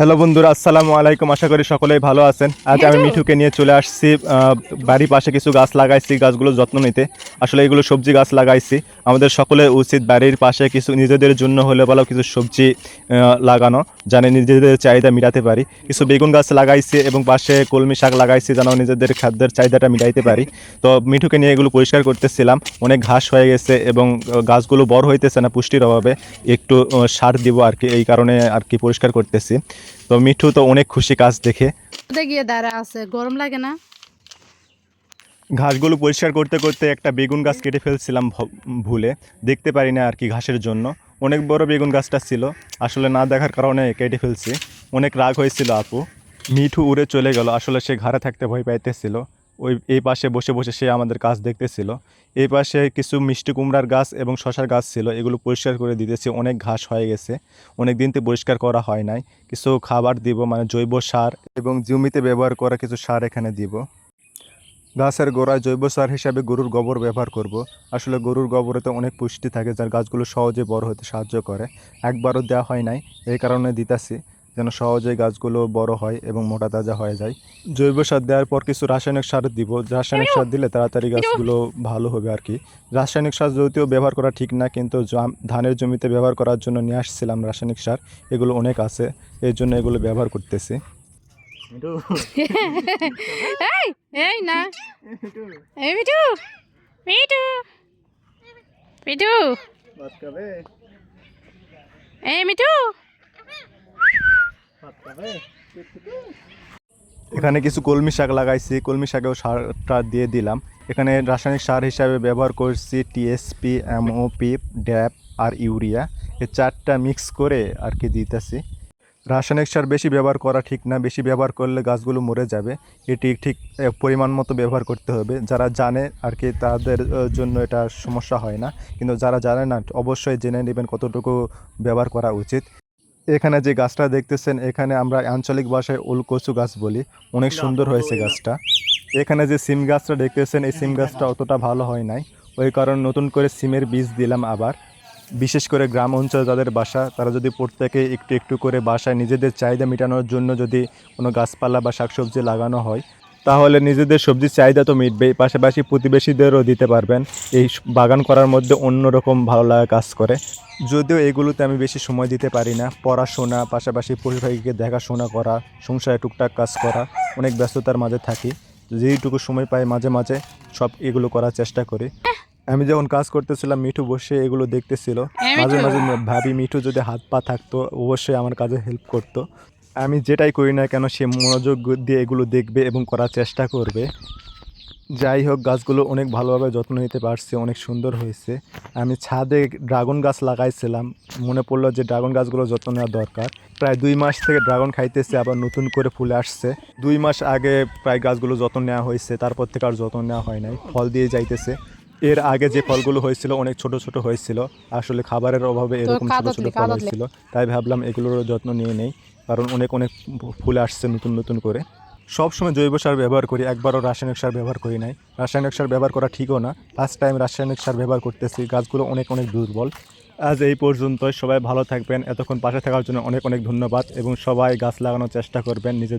Hello বন্ধুরা আসসালামু আলাইকুম। আশা করি সকলেই ভালো আছেন। আজ আমি মিঠুকে নিয়ে চলে আসছি বাড়ির পাশে কিছু গাছ লাগাইছি গাছগুলো যত্ন নিতে। আসলে এগুলো সবজি গাছ লাগাইছি। আমাদের সকলের উচিত বাড়ির পাশে কিছু নিজেদের জন্য হলে বলো কিছু সবজি লাগানো যেন নিজেদের চাহিদা মিটাতে পারি। কিছু বেগুন গাছ লাগাইছি এবং পাশে কলমি শাক লাগাইছি যেন নিজেদের খাদ্যের চাহিদাটা মিটাইতে পারি। তো মিঠুকে নিয়ে এগুলো পরিষ্কার করতেছিলাম। অনেক ঘাস হয়ে গেছে এবং গাছগুলো বড় হইতেছে না পুষ্টির অভাবে। একটু সার দিব আর কি এই কারণে আর কি পরিষ্কার করতেছি। তো মিঠু তো অনেক খুশি কাজ দেখে। গিয়ে দাঁড়া আছে? গরম লাগে না? ঘাসগুলো পরিষ্কার করতে করতে একটা বেগুন গাছ কেটে ফেলছিলাম ভুলে। দেখতে পারি না আর কি ঘাসের জন্য। অনেক বড় বেগুন গাছটা ছিল। আসলে না দেখার কারণে কেটে ফেলছি। অনেক রাগ হয়েছিল আপু। মিঠু উড়ে চলে গেল। আসলে সে ঘরে থাকতে ভয় পাইতেছিল। ওই, এই পাশে বসে বসে সে আমাদের কাজ দেখতেছিল। এই পাশে কিছু মিষ্টি কুমড়ার গাছ এবং শশার গাছ ছিল। এগুলো পরিষ্কার করে দিতেছি। অনেক ঘাস হয়ে গেছে। অনেক দিন তো পরিষ্কার করা হয় নাই। কিছু খাবার দিব মানে জৈব সার এবং জমিতে ব্যবহার করা কিছু সার এখানে দিব। গাছের গোড়ায় জৈব সার হিসাবে গরুর গোবর ব্যবহার করব। আসলে গরুর গোবরে তো অনেক পুষ্টি থাকে, যার গাছগুলো সহজে বড় হতে সাহায্য করে। একবারও দেওয়া হয় নাই। এই কারণে দিতাছি। যেন সহজেই গাছগুলো বড় হয় এবং মোটা তাজা হয়ে যায়। জৈব সার দেওয়ার পর কিছু রাসায়নিক সার দিব। রাসায়নিক সার দিলে তাড়াতাড়ি গাছগুলো ভালো হবে আর কি। রাসায়নিক সার যদিও ব্যবহার করা ঠিক না কিন্তু ধানের জমিতে ব্যবহার করার জন্য নিয়ে আসছিলাম রাসায়নিক সার। এগুলো অনেক আছে এই জন্য এগুলো ব্যবহার করতেছি। এই এই না। এই মিঠু মিঠু মিঠু। এই মিঠু। এখানে কিছু কলমি শাক লাগাইছি, কলমি শাকেও সারটা দিয়ে দিলাম। এখানে রাসায়নিক সার হিসাবে ব্যবহার করছি টিএসপি এমওপি ড্যাপ আর ইউরিয়া। এই চারটা মিক্স করে আর কি দিতেছি। রাসায়নিক সার বেশি ব্যবহার করা ঠিক না, বেশি ব্যবহার করলে গাছগুলো মরে যাবে। এটি ঠিক পরিমাণ মতো ব্যবহার করতে হবে। যারা জানে আর কি তাদের জন্য এটা সমস্যা হয় না। কিন্তু যারা জানে না, অবশ্যই জেনে নেবেন কতটুকু ব্যবহার করা উচিত। এখানে যে গাছটা দেখতেছেন এখানে আমরা আঞ্চলিক ভাষায় ওল কচু গাছ বলি। অনেক সুন্দর হয়েছে গাছটা। এখানে যে সিম গাছটা দেখতেছেন এই সিম গাছটা অতটা ভালো হয় নাই। ওই কারণে নতুন করে সিমের বীজ দিলাম আবার। বিশেষ করে গ্রাম অঞ্চলে যাদের বাসা তারা যদি প্রত্যেকে একটু একটু করে বাসায় নিজেদের চাহিদা মেটানোর জন্য যদি কোনো গাছপালা বা শাকসবজি লাগানো হয় তাহলে নিজেদের সবজির চাহিদা তো মিটবেই পাশাপাশি প্রতিবেশীদেরও দিতে পারবেন। এই বাগান করার মধ্যে অন্যরকম ভালো লাগা কাজ করে। যদিও এগুলোতে আমি বেশি সময় দিতে পারি না পড়াশোনা পাশাপাশি পরিবারকে দেখাশোনা করা সংসারে টুকটাক কাজ করা অনেক ব্যস্ততার মাঝে থাকি। যেইটুকু সময় পাই মাঝে মাঝে সব এগুলো করার চেষ্টা করি। আমি যখন কাজ করতেছিলাম মিঠু বসে এগুলো দেখতেছিল। এই মাঝে মাঝে ভাবি মিঠু যদি হাত পা থাকতো অবশ্যই আমার কাজে হেল্প করতো। আমি যেটাই করি না কেন সে মনোযোগ দিয়ে এগুলো দেখবে এবং করার চেষ্টা করবে। যাই হোক গাছগুলো অনেক ভালোভাবে যত্ন নিতে পারছি অনেক সুন্দর হয়েছে। আমি ছাদে ড্রাগন গাছ লাগাইছিলাম। মনে পড়ল যে ড্রাগন গাছগুলো যত্ন নেওয়া দরকার। প্রায় দুই মাস থেকে ড্রাগন খাইতেছে আবার নতুন করে ফুলে আসছে। দুই মাস আগে প্রায় গাছগুলো যত্ন নেওয়া হয়েছে তারপর থেকে আর যত্ন নেওয়া হয় নাই। ফল দিয়ে যাইতেছে। এর আগে যে ফলগুলো হয়েছিল অনেক ছোট ছোট হয়েছিল। আসলে খাবারের অভাবে এরকম ছোট ছোট ফল হয়েছিল। তাই ভাবলাম এগুলোরও যত্ন নিয়ে নেই। কারণ অনেক অনেক ফুল আসছে নতুন নতুন করে। সব সময় জৈব সার ব্যবহার করি, একবারও রাসায়নিক সার ব্যবহার করি নাই। রাসায়নিক সার ব্যবহার করা ঠিকও না। ফার্স্ট টাইম রাসায়নিক সার ব্যবহার করতেছি, গাছগুলো অনেক অনেক দুর্বল। আজ এই পর্যন্ত সবাই ভালো থাকবেন, এতক্ষণ পাশে থাকার জন্য অনেক অনেক ধন্যবাদ এবং সবাই গাছ লাগানোর চেষ্টা করবেন নিজের